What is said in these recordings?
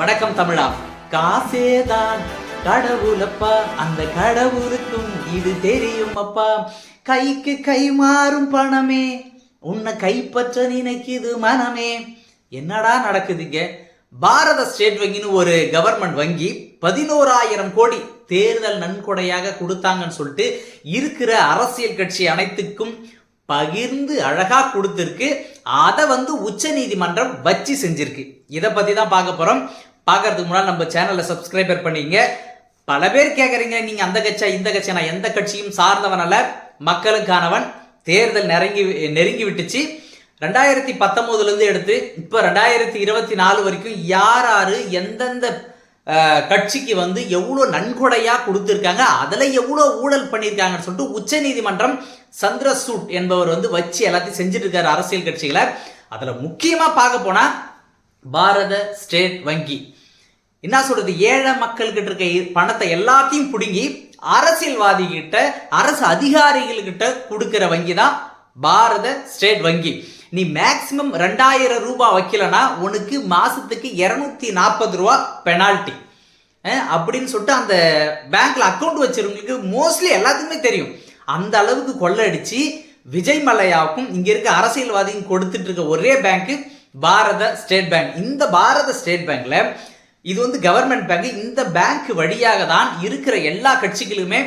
வணக்கம் தமிழா. காசேதான். கடவுளப்பா. அந்த கடவுளுக்கும் இது தெரியும் அப்பா. கைக்கு கை மாறும் பணமே. உன்னை கைப்பற்ற நினைக்குது மனமே. என்னடா நடக்குதுங்க? பாரத ஸ்டேட் வங்கின்னு ஒரு கவர்மெண்ட் வங்கி பதினோராயிரம் கோடி தேர்தல் நன்கொடையாக கொடுத்தாங்கன்னு சொல்லிட்டு இருக்கிற அரசியல் கட்சி அனைத்துக்கும் பகிர்ந்து அழகா கொடுத்துருக்கு. அதை வந்து உச்ச நீதிமன்றம் வச்சு செஞ்சிருக்கு. இதை பத்தி தான் பார்க்க போறோம். பார்க்கறதுக்கு முன்னாடி நம்ம சேனலை சப்ஸ்கிரைபர் பண்ணீங்க. பல பேர் கேட்குறீங்க நீங்கள் அந்த கட்சியா இந்த கட்சியா நான் எந்த கட்சியும் சார்ந்தவன் அல்ல மக்களுக்கானவன். தேர்தல் நெருங்கி நெருங்கி விட்டுச்சு. ரெண்டாயிரத்தி பத்தொம்போதுலேருந்து எடுத்து இப்போ ரெண்டாயிரத்தி இருபத்தி நாலு வரைக்கும் யார் யார் எந்தெந்த கட்சிக்கு வந்து எவ்வளோ நன்கொடையாக கொடுத்துருக்காங்க அதில் எவ்வளோ ஊழல் பண்ணியிருக்காங்கன்னு சொல்லிட்டு உச்சநீதிமன்றம் சந்திரசூட் என்பவர் வந்து வச்சு எல்லாத்தையும் செஞ்சுட்டு இருக்காரு அரசியல் கட்சிகளை அதில் முக்கியமாக பார்க்க போனால் பாரத ஸ்டேட் வங்கி. என்ன சொல்றது? ஏழை மக்கள்கிட்ட இருக்க பணத்தை எல்லாத்தையும் பிடுங்கி அரசியல்வாதி கிட்ட அரசு அதிகாரிகள்கிட்ட கொடுக்கிற வங்கி தான் பாரத ஸ்டேட் வங்கி. நீ மேக்சிமம் ரெண்டாயிரம் ரூபாய் வைக்கலனா உனக்கு மாசத்துக்கு இரநூத்தி நாற்பது ரூபா பெனால்ட்டி அப்படின்னு சொல்லிட்டு அந்த பேங்க்ல அக்கௌண்ட் வச்சிருவங்களுக்கு மோஸ்ட்லி எல்லாத்துக்குமே தெரியும். அந்த அளவுக்கு கொள்ளடிச்சு விஜய் மல்லையாவுக்கும் இங்க இருக்க அரசியல்வாதியும் கொடுத்துட்டு இருக்க ஒரே பேங்க் பாரத ஸ்டேட் பேங்க். இந்த பாரத ஸ்டேட் பேங்க்ல இது வந்து கவர்மெண்ட் பேங்க் இந்த பேங்க் வழியாக தான் இருக்கிற எல்லா கட்சிகளுமே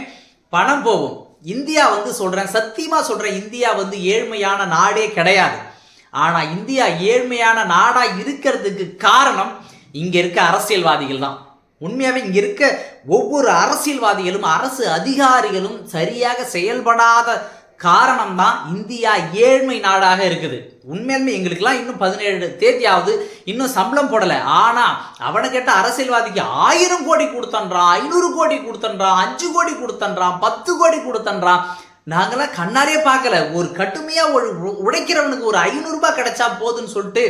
பணம் போகும். இந்தியா வந்து சொல்கிறேன் சத்தியமாக சொல்கிறேன் இந்தியா வந்து ஏழ்மையான நாடே கிடையாது. ஆனால் இந்தியா ஏழ்மையான நாடாக இருக்கிறதுக்கு காரணம் இங்கே இருக்க அரசியல்வாதிகள் தான். உண்மையாகவே இங்கே இருக்க ஒவ்வொரு அரசியல்வாதிகளும் அரசு அதிகாரிகளும் சரியாக செயல்படாத காரணம் தான் இந்தியா ஏழ்மை நாடாக இருக்குது. உண்மையாலுமே எங்களுக்கெல்லாம் இன்னும் பதினேழு தேதியாவது இன்னும் சம்பளம் போடலை. ஆனா அவனை கேட்ட அரசியல்வாதிக்கு ஆயிரம் கோடி கொடுத்தன்றான் ஐநூறு கோடி கொடுத்தன்றான் அஞ்சு கோடி கொடுத்தன்றான் பத்து கோடி கொடுத்தன்றான் நாங்களாம் கண்ணாரே பார்க்கல. ஒரு கட்டுமையா ஒரு உழைக்கிறவனுக்கு ஒரு ஐநூறு ரூபாய் கிடைச்சா போதுன்னு சொல்லிட்டு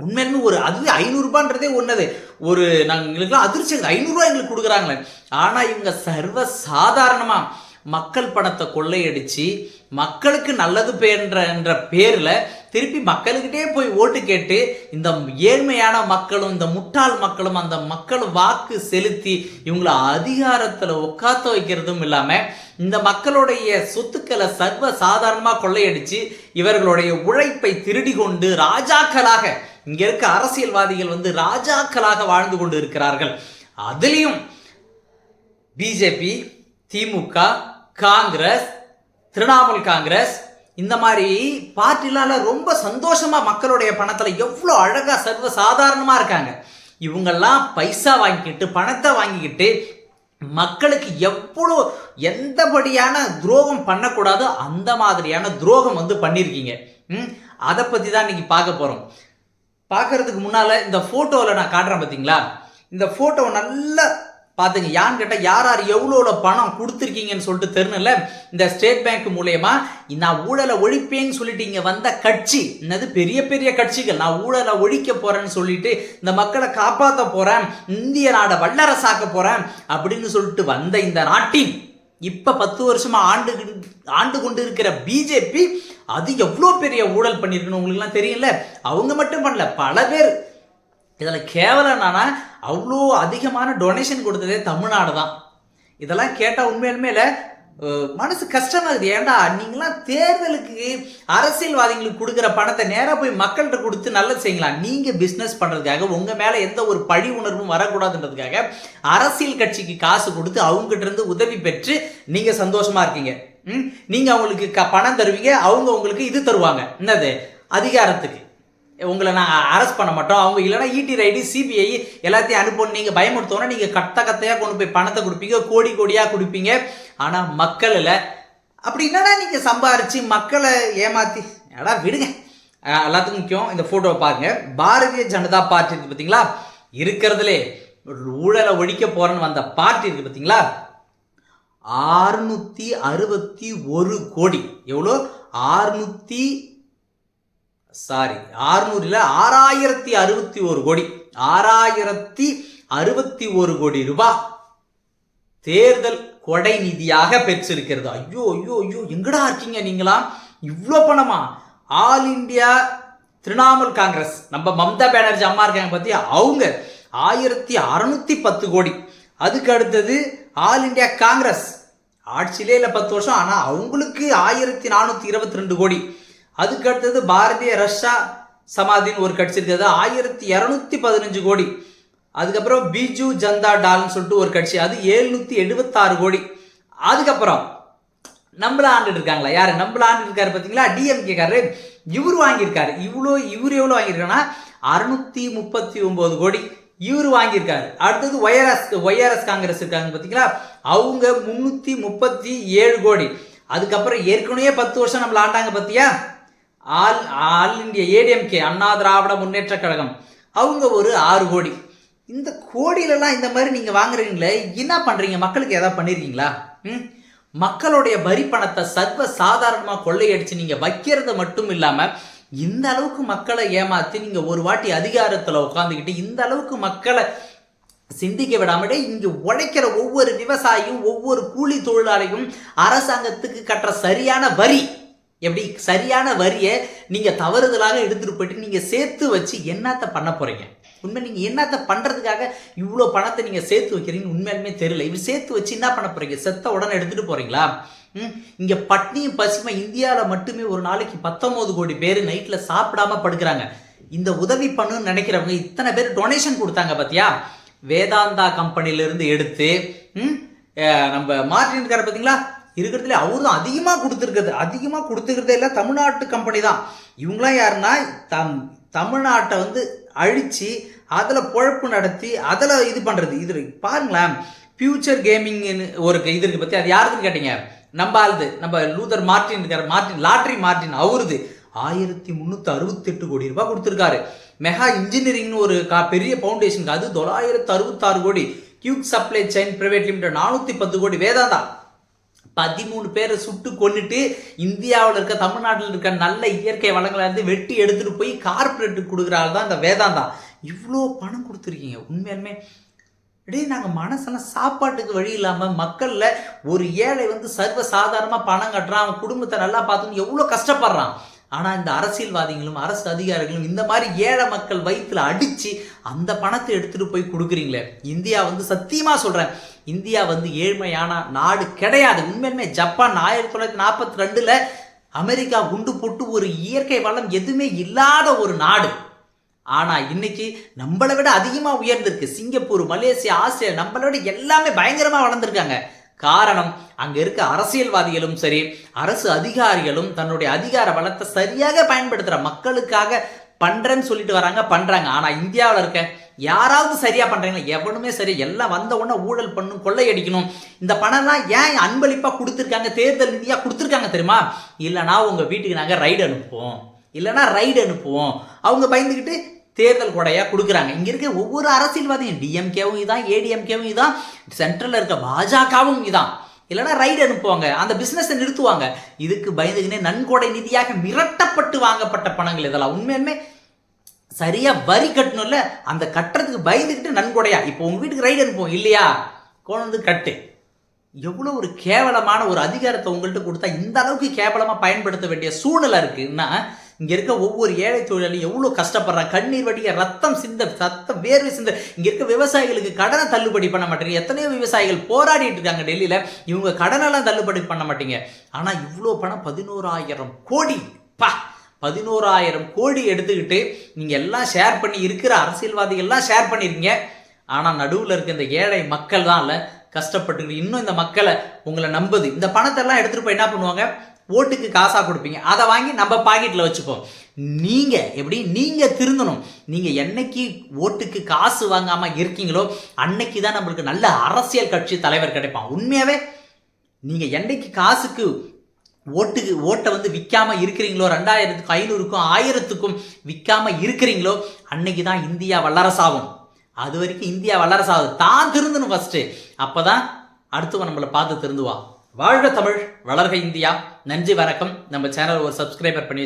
உண்மையிலுமே ஒரு அதுவே ஐநூறுரூபான்றதே ஒன்றது ஒரு நாங்கள் எங்களுக்குலாம் அதிர்ச்சி ஐநூறுரூவா எங்களுக்கு கொடுக்குறாங்களே. ஆனால் இவங்க சர்வ சாதாரணமாக மக்கள் பணத்தை கொள்ளையடிச்சு மக்களுக்கு நல்லது பேர்ன்ற என்ற பேரில் திருப்பி மக்களுக்கிட்டே போய் ஓட்டு கேட்டு இந்த ஏழ்மையான மக்களும் இந்த முட்டாள் மக்களும் அந்த மக்கள் வாக்கு செலுத்தி இவங்கள அதிகாரத்தில் உட்காத்த வைக்கிறதும் இல்லாமல் இந்த மக்களுடைய சொத்துக்களை சர்வ சாதாரணமாக கொள்ளையடித்து இவர்களுடைய உழைப்பை திருடி கொண்டு ராஜாக்களாக இங்கே இருக்க அரசியல்வாதிகள் வந்து ராஜாக்களாக வாழ்ந்து கொண்டு இருக்கிறார்கள். அதுலேயும் BJP DMK Congress Trinamool Congress இந்த மாதிரி பார்ட்டிலால ரொம்ப சந்தோஷமா மக்களுடைய பணத்துல எவ்வளோ அழகா சர்வ சாதாரணமா இருக்காங்க. இவங்கெல்லாம் பைசா வாங்கிக்கிட்டு பணத்தை வாங்கிக்கிட்டு மக்களுக்கு எவ்வளோ எந்தபடியான துரோகம் பண்ணக்கூடாதோ அந்த மாதிரியான துரோகம் வந்து பண்ணியிருக்கீங்க அதை பற்றி தான் இன்றைக்கி பார்க்க போகிறோம் பார்க்கறதுக்கு முன்னால் இந்த ஃபோட்டோவில் நான் காட்டுறேன் பார்த்தீங்களா இந்த ஃபோட்டோ நல்லா பார்த்துங்க யான்னு கேட்டால் யார் யார் எவ்வளோ பணம் கொடுத்துருக்கீங்கன்னு சொல்லிட்டு தெரியல இந்த ஸ்டேட் பேங்க் மூலயமா நான் ஊழலை ஒழிப்பேன்னு சொல்லிட்டு இங்கே வந்த கட்சி என்னது பெரிய பெரிய கட்சிகள் நான் ஊழலை ஒழிக்க போகிறேன்னு சொல்லிட்டு இந்த மக்களை காப்பாற்ற போகிறேன் இந்திய நாடை வல்லரசாக்க போகிறேன் அப்படின்னு சொல்லிட்டு வந்த இந்த நாட்டின் இப்போ பத்து வருஷமா ஆண்டு ஆண்டு கொண்டு இருக்கிற பிஜேபி அது எவ்வளோ பெரிய ஊழல் பண்ணியிருக்குன்னு உங்களுக்குலாம் தெரியல அவங்க மட்டும் பண்ணல பல பேர் இதில் கேவலம் என்னன்னா அவ்வளோ அதிகமான டொனேஷன் கொடுத்ததே தமிழ்நாடு தான். இதெல்லாம் கேட்டால் உண்மையிலுமே இல்லை மனசு கஷ்டமாக இருக்குது. ஏன்டா நீங்களாம் தேர்தலுக்கு அரசியல்வாதிகளுக்கு கொடுக்குற பணத்தை நேராக போய் மக்கள்கிட்ட கொடுத்து நல்லது செய்யலாம் நீங்கள் பிஸ்னஸ் பண்ணுறதுக்காக உங்கள் மேலே எந்த ஒரு பழி உணர்வும் வரக்கூடாதுன்றதுக்காக அரசியல் கட்சிக்கு காசு கொடுத்து அவங்ககிட்ட இருந்து உதவி பெற்று நீங்கள் சந்தோஷமாக இருக்கீங்க. ம்? நீங்கள் அவங்களுக்கு க பணம் தருவீங்க அவங்க உங்களுக்கு இது தருவாங்க. என்னது? அதிகாரத்துக்கு. உங்களை நாங்கள் அரெஸ்ட் பண்ண மாட்டோம். அவங்க இல்லைன்னா இடி ரைடி சிபிஐ எல்லாத்தையும் அனுப்பணும். நீங்கள் பயமுறுத்தோன்னா நீங்கள் கத்த கத்தையாக கொண்டு போய் பணத்தை கொடுப்பீங்க கோடி கோடியாக கொடுப்பீங்க. ஆனால் மக்கள் இல்லை. அப்படி என்னடா நீங்கள் சம்பாரித்து மக்களை ஏமாத்தி? ஏடா விடுங்க. எல்லாத்துக்கும் முக்கியம். இந்த ஃபோட்டோவை பாருங்க. பாரதிய ஜனதா பார்ட்டி இருக்கு பார்த்தீங்களா இருக்கிறதுலே ஊழலை ஒழிக்க போறேன்னு வந்த பார்ட்டி இருக்கு பார்த்தீங்களா ஆறுநூத்தி அறுபத்தி ஒரு கோடி. எவ்வளோ? ஆறுநூற்றி சாரி ஆறுநூறில் ஆறாயிரத்தி அறுபத்தி ஒரு கோடி. ஆறாயிரத்தி அறுபத்தி ஒரு கோடி ரூபாய் தேர்தல் கொடை நிதியாக பெற்றிருக்கிறது. ஐயோ ஐயோ ஐயோ எங்கடா இருக்கீங்க நீங்களா இவ்வளோ பணமா? All India Trinamool Congress. நம்ம மம்தா பானர்ஜி அம்மா இருக்காங்க பற்றி அவங்க ஆயிரத்தி அறநூற்றி பத்து கோடி. அதுக்கு அடுத்தது ஆல் இந்தியா காங்கிரஸ். ஆட்சியிலே இல்லை பத்து வருஷம் ஆனால் அவங்களுக்கு ஆயிரத்தி நானூற்றி இருபத்தி ரெண்டு கோடி. அதுக்கு அடுத்தது பாரதிய ரஷ்யா சமாதின்னு ஒரு கட்சி இருக்குது. அது ஆயிரத்தி இரநூத்தி பதினஞ்சு கோடி. அதுக்கப்புறம் பிஜு ஜந்தா டால்னு சொல்லிட்டு ஒரு கட்சி. அது எழுநூற்றி எழுபத்தாறு கோடி. அதுக்கப்புறம் நம்மள ஆண்டுட்டு இருக்காங்களா? யாரு? நம்மள ஆண்டு இருக்காரு பார்த்தீங்களா டிஎம்கே காரரு. இவர் வாங்கியிருக்காரு. இவ்வளோ இவர் எவ்வளோ வாங்கியிருக்காருன்னா அறுநூத்தி முப்பத்தி ஒன்பது கோடி இவர் வாங்கியிருக்காரு. அடுத்தது ஒய்ஆர்எஸ் ஒய்ஆர்எஸ் காங்கிரஸ் இருக்காங்க பார்த்தீங்களா அவங்க முந்நூற்றி முப்பத்தி ஏழு கோடி. அதுக்கப்புறம் ஏற்கனவே பத்து வருஷம் நம்மள ஆண்டாங்க பார்த்தியா all all India ADMK Anna Dravida Munnetra Kazhagam. அவங்க ஒரு ஆறு கோடி. இந்த கோடியிலலாம் இந்த மாதிரி நீங்கள் வாங்குறீங்களே என்ன பண்ணுறீங்க மக்களுக்கு எதாவது பண்ணியிருக்கீங்களா ம்? மக்களுடைய வரி பணத்தை சர்வ சாதாரணமாக கொள்ளையடிச்சு நீங்கள் வைக்கிறது மட்டும் இல்லாமல் இந்த அளவுக்கு மக்களை ஏமாற்றி நீங்கள் ஒரு வாட்டி அதிகாரத்தில் உட்காந்துக்கிட்டு இந்த அளவுக்கு மக்களை சிந்திக்க விடாமலே இங்கு உழைக்கிற ஒவ்வொரு விவசாயியும் ஒவ்வொரு கூலி தொழிலாளியும் அரசாங்கத்துக்கு கட்டுற சரியான வரி. எப்படி சரியான வரியை நீங்கள் தவறுதலாக எடுத்துகிட்டு போயிட்டு நீங்கள் சேர்த்து வச்சு என்னத்தை பண்ண போகிறீங்க உண்மை நீங்கள் என்னத்தை பண்ணுறதுக்காக இவ்வளோ பணத்தை நீங்கள் சேர்த்து வைக்கிறீங்க உண்மையாலுமே தெரியல. இவர் சேர்த்து வச்சு என்ன பண்ண போகிறீங்க செத்த உடனே எடுத்துகிட்டு போகிறீங்களா ம்? இங்கே பட்னியும் பசுமை இந்தியாவில் மட்டுமே ஒரு நாளைக்கு பத்தொம்போது கோடி பேர் நைட்டில் சாப்பிடாம படுக்கிறாங்க. இந்த உதவி பண்ணுன்னு நினைக்கிறவங்க இத்தனை பேர் டொனேஷன் கொடுத்தாங்க பார்த்தியா வேதாந்தா கம்பெனிலேருந்து எடுத்து நம்ம மார்டின் இருக்கார் பார்த்தீங்களா இருக்கிறதுல அவர் தான் அதிகமாக கொடுத்துருக்குறது அதிகமாக கொடுத்துருக்கிறதே இல்லை தமிழ்நாட்டு கம்பெனி தான். இவங்களாம் யாருன்னா தம் தமிழ்நாட்டை வந்து அழித்து அதில் பொழப்பு நடத்தி அதில் இது பண்ணுறது இது பாருங்களேன் ஃபியூச்சர் கேமிங்னு ஒரு இது இருக்குது பற்றி அது யாருக்குன்னு கேட்டீங்க? நம்ம ஆளுது நம்ம லூதர் மார்டின் இருக்கார் மார்டின் லாட்ரி மார்டின் அவருது. ஆயிரத்தி முந்நூற்றி அறுபத்தெட்டு கோடி ரூபாய் கொடுத்துருக்காரு. மெகா இன்ஜினியரிங்னு ஒரு கா பெரிய ஃபவுண்டேஷனுக்கு அது தொள்ளாயிரத்து அறுபத்தாறு கோடி. Qwik supply chain private limited நானூற்றி பத்து கோடி. வேதாந்தா பதிமூணு பேரை சுட்டு கொண்டுட்டு இந்தியாவில் இருக்க தமிழ்நாட்டில் இருக்க நல்ல இயற்கை வளங்களை இருந்து வெட்டி எடுத்துகிட்டு போய் கார்பரேட்டுக்கு கொடுக்குறாள் தான் இந்த வேதாந்தா. இவ்வளோ பணம் கொடுத்துருக்கீங்க. உண்மையாலுமே அப்படியே நாங்கள் மனசெல்லாம் சாப்பாட்டுக்கு வழி இல்லாமல் மக்களில் ஒரு ஏழை வந்து சர்வ சாதாரணமாக பணம் கட்டுறான் அவன் குடும்பத்தை நல்லா பார்த்துன்னு எவ்வளோ கஷ்டப்படுறான். ஆனால் இந்த அரசியல்வாதிகளும் அரசு அதிகாரிகளும் இந்த மாதிரி ஏழை மக்கள் வயிற்றில் அடித்து அந்த பணத்தை எடுத்துகிட்டு போய் கொடுக்குறீங்களே. இந்தியா வந்து சத்தியமாக சொல்கிறேன் இந்தியா வந்து ஏழ்மையான நாடு கிடையாது. உண்மையுமே ஜப்பான் ஆயிரத்தி தொள்ளாயிரத்தி நாற்பத்தி ரெண்டில் அமெரிக்கா குண்டு போட்டு ஒரு இயற்கை வளம் எதுவுமே இல்லாத ஒரு நாடு. ஆனால் இன்னைக்கு நம்மளை விட அதிகமாக உயர்ந்திருக்கு. சிங்கப்பூர் மலேசியா ஆஸ்திரேலியா நம்மளை விட எல்லாமே பயங்கரமாக வளர்ந்துருக்காங்க. காரணம் அங்கே இருக்க அரசியல்வாதிகளும் சரி அரசு அதிகாரிகளும் தன்னுடைய அதிகார பலத்தை சரியாக பயன்படுத்துகிற மக்களுக்காக பண்ணுறேன்னு சொல்லிட்டு வராங்க பண்ணுறாங்க ஆனால் இந்தியாவில் இருக்க யாராவது சரியாக பண்ணுறாங்களா எவனுமே சரி எல்லாம் வந்த உடனே ஊழல் பண்ணும் கொள்ளையடிக்கணும். இந்த பணம்லாம் ஏன் அன்பளிப்பாக கொடுத்துருக்காங்க தேர்தல் நிதியாக கொடுத்துருக்காங்க தெரியுமா? இல்லைனா உங்கள் வீட்டுக்கு நாங்கள் ரைடு அனுப்புவோம். இல்லைனா ரைடு அனுப்புவோம். அவங்க பயந்துக்கிட்டு தேர்தல் கொடையாக கொடுக்குறாங்க. இங்கே இருக்க ஒவ்வொரு அரசியல்வாதியும் டிஎம்கேவும் இதான் ஏடிஎம்கேவும் இதான் சென்ட்ரலில் இருக்க பாஜகவும் இதான். இல்லைனா ரைடு அனுப்புவாங்க அந்த பிஸ்னஸை நிறுத்துவாங்க. இதுக்கு பயந்துக்கினே நன்கொடை நிதியாக மிரட்டப்பட்டு வாங்கப்பட்ட பணங்கள் இதெல்லாம். உண்மையுமே சரியாக வரி கட்டணும்ல அந்த கட்டுறதுக்கு பயந்துக்கிட்டு நன்கொடையா. இப்போ உங்கள் வீட்டுக்கு ரைடு அனுப்புவோம் இல்லையா? கொண்டு வந்து கட்டு. எவ்வளோ ஒரு கேவலமான ஒரு அதிகாரத்தை உங்கள்கிட்ட கொடுத்தா இந்த அளவுக்கு கேவலமாக பயன்படுத்த வேண்டிய சூழ்நிலை இருக்குன்னா இங்கே இருக்க ஒவ்வொரு ஏழை தொழிலாளியும் எவ்வளோ கஷ்டப்படுறான் கண்ணீர் வடிய ரத்தம் சிந்த சத்தம் வேர்வை சிந்த இங்கே இருக்க விவசாயிகளுக்கு கடனை தள்ளுபடி பண்ண மாட்டேங்க. எத்தனையோ விவசாயிகள் போராடிட்டு இருக்காங்க டெல்லியில். இவங்க கடனெல்லாம் தள்ளுபடி பண்ண மாட்டீங்க. ஆனால் இவ்வளோ பணம் பதினோராயிரம் கோடி. பா! பதினோராயிரம் கோடி எடுத்துக்கிட்டு நீங்கள் எல்லாம் ஷேர் பண்ணி இருக்கிற அரசியல்வாதிகள்லாம் ஷேர் பண்ணியிருக்கீங்க ஆனால் நடுவில் இருக்க இந்த ஏழை மக்கள் தான் இல்லை கஷ்டப்பட்டுக்கிட்டு இன்னும் இந்த மக்களை உங்களை நம்புது. இந்த பணத்தெல்லாம் எடுத்துகிட்டு போய் என்ன பண்ணுவாங்க? ஓட்டுக்கு காசாக கொடுப்பீங்க. அதை வாங்கி நம்ம பாக்கெட்டில் வச்சுப்போம். நீங்கள் எப்படி? நீங்கள் திருந்தணும். நீங்கள் என்னைக்கு ஓட்டுக்கு காசு வாங்காமல் இருக்கீங்களோ அன்னைக்கு தான் நம்மளுக்கு நல்ல அரசியல் கட்சி தலைவர் கிடைப்பான். உண்மையாகவே நீங்கள் என்னைக்கு காசுக்கு ஓட்டுக்கு ஓட்டை வந்து விற்காம இருக்கிறீங்களோ ரெண்டாயிரத்துக்கும் ஐநூறுக்கும் ஆயிரத்துக்கும் விற்காம இருக்கிறீங்களோ அன்னைக்கு தான் இந்தியா வல்லரசாகும். அது வரைக்கும் இந்தியா வல்லரசாகுது. தான் திருந்தணும் ஃபர்ஸ்ட் அப்பதான் அடுத்தவன் நம்மளை பார்த்து திருந்துவான். வாழ்க தமிழ் வளர்க இந்தியா. நன்றி வணக்கம். நம்ம சேனல் ஒரு சப்ஸ்கிரைபர் பண்ணி